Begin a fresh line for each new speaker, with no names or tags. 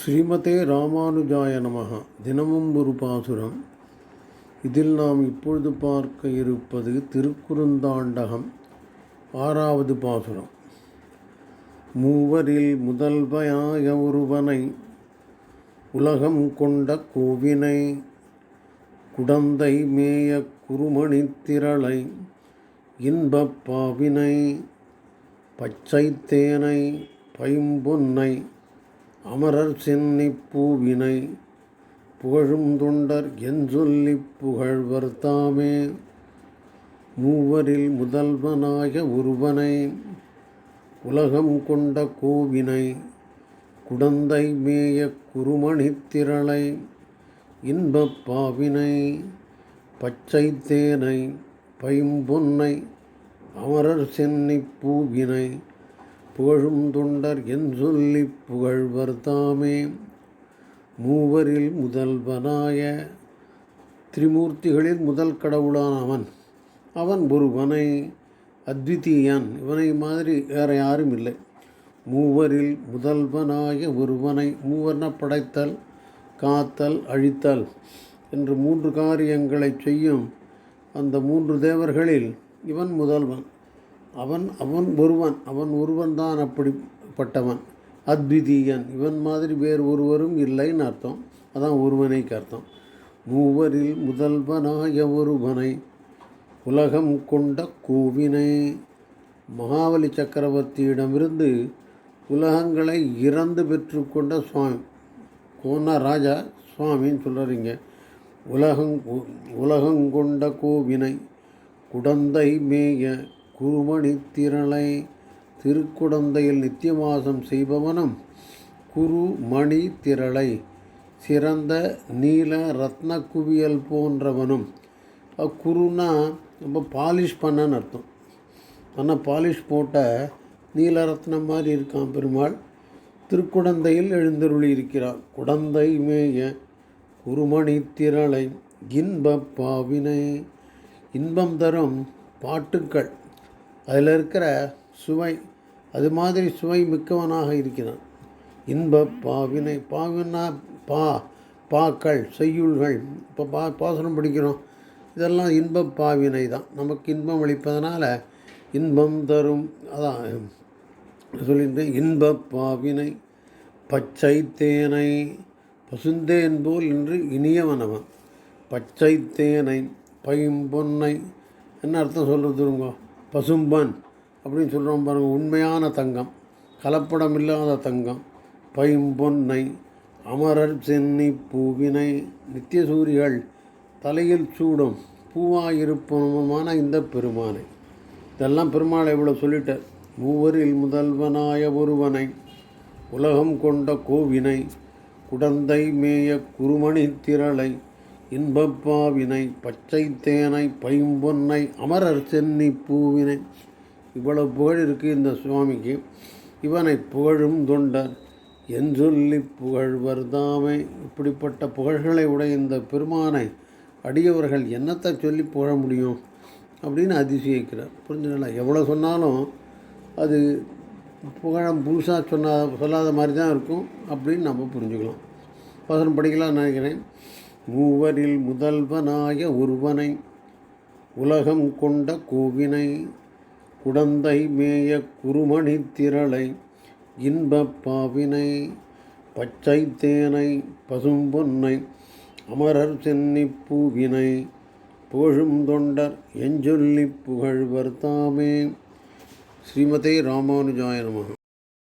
ஸ்ரீமதே ராமானுஜாய நமக தினமும் ஒரு பாசுரம். இதில் நாம் இப்பொழுது பார்க்க இருப்பது திருக்குறுந்தாண்டகம் ஆறாவது பாசுரம். மூவரில் முதல்வயாய ஒருவனை உலகம் கொண்ட கோவினை குடந்தை மேய குருமணி திரளை இன்பப்பாவினை பாவினை தேனை பைம்பொன்னை அமரர் சென்னிப்பூவினை புகழும் தொண்டர் என் சொல்லிப் புகழ்வர் தாமே. மூவரில் முதல்வனாய ஒருவனை உலகம் கொண்ட கோவினை குடந்தை மேய குறுமணித்திரளை இன்பப்பாவினை பச்சை தேனை பைம்பொன்னை அமரர் சென்னிப்பூவினை பூவினை புகழும் தொண்டர் என் சொல்லிப் புகழ்வர் தாமே. மூவரில் முதல்வனாய திரிமூர்த்திகளில் முதல் கடவுளான அவன். அவன் ஒருவனை அத்விதீயன் இவனை மாதிரி வேற யாரும் இல்லை. மூவரில் முதல்வனாய ஒருவனை மூவர்ன படைத்தல் காத்தல் அழித்தல் என்று மூன்று காரியங்களை செய்யும் அந்த மூன்று தேவர்களில் இவன் முதல்வன். அவன் அவன் ஒருவன் அவன் ஒருவன் தான் அப்படிப்பட்டவன். அத்விதீயன். இவன் மாதிரி வேறு ஒருவரும் இல்லைன்னு அர்த்தம். அதான் ஒருவனைக்கு அர்த்தம். மூவரில் முதல்வனாய ஒருவனை உலகம் கொண்ட கோவினை மகாபலி சக்கரவர்த்தியிடமிருந்து உலகங்களை இறந்து பெற்றுக்கொண்ட சுவாமி கோனா ராஜா சுவாமின்னு சொல்கிறீங்க உலகங் உலகங்கொண்ட கோவினை குடந்தை மேய குருமணி திரளை திருக்குடந்தையில் நித்தியமாசம் செய்பவனும் குருமணி திரளை சிறந்த நீல ரத்ன குவியல் போன்றவனும் குருனா ரொம்ப பாலிஷ் பண்ணன்னு அர்த்தம். ஆனால் பாலிஷ் போட்ட நீலரத்னம் மாதிரி இருக்கான் பெருமாள். திருக்குடந்தையில் எழுந்தருளி இருக்கிறார். குடந்தை மேய குருமணி திரளை இன்ப பாவினை. இன்பம் தரும் பாட்டுக்கள். அதில் இருக்கிற சுவை அது மாதிரி சுவை மிக்கவனாக இருக்கிறான். இன்ப பாவினை பாவினா பா பாக்கள் செய்யுள்கள் இப்போ பா பாசனம் படிக்கிறோம். இதெல்லாம் இன்ப பாவினை தான். நமக்கு இன்பம் அளிப்பதனால் இன்பம் தரும். அதான் சொல்லியிருந்தேன் இன்ப பாவினை பச்சை தேனை பசுந்தேன் போல் என்று இனியவனவன் பச்சை தேனை பைம்பொன்னை என்ன அர்த்தம் சொல்கிறதுங்க பசும்பன் அப்படின்னு சொல்கிறோம் பாருங்கள் உண்மையான தங்கம் கலப்படம் இல்லாத தங்கம் பைம்பொன்னை அமரர் சென்னி பூவினை நித்தியசூரிகள் தலையில் சூடும் பூவாயிருப்பமான இந்த பெருமானை. இதெல்லாம் பெருமாளை இவ்வளோ சொல்லிட்டார் மூவரில் முதல்வனாய ஒருவனை உலகம் கொண்ட கோவினை குடந்தை மேய குருமணி திரளை இன்பப்பாவினை பச்சை தேனை பைம்பொன்னை அமரர் சென்னி பூவினை. இவ்வளவு புகழ் இருக்குது இந்த சுவாமிக்கு. இவனை புகழும் தொண்டர் என் சொல்லி புகழ்வர் தாமே. இப்படிப்பட்ட புகழ்களை உடைய இந்த பெருமானை அடியவர்கள் என்னத்தை சொல்லி புகழ முடியும் அப்படின்னு அதிசயிக்கிறார். புரிஞ்சுக்கலாம் எவ்வளோ சொன்னாலும் அது புகழம் புதுசாக சொன்னா சொல்லாத மாதிரி தான் இருக்கும் அப்படின்னு நம்ம புரிஞ்சுக்கலாம். வசனம் படிக்கலாம்னு நினைக்கிறேன். மூவரில் முதல்வனாய ஒருவனை உலகம் கொண்ட கோவினை குடந்தை மேய குருமணி திரளை இன்பப் பாவினை பச்சை தேனை பசும்பொன்னை அமரர் சென்னி பூவினை புகழும் தொண்டர் எஞ்சொல்லி புகழ்வர் தாமே. ஸ்ரீமதே ராமானுஜாய நமக.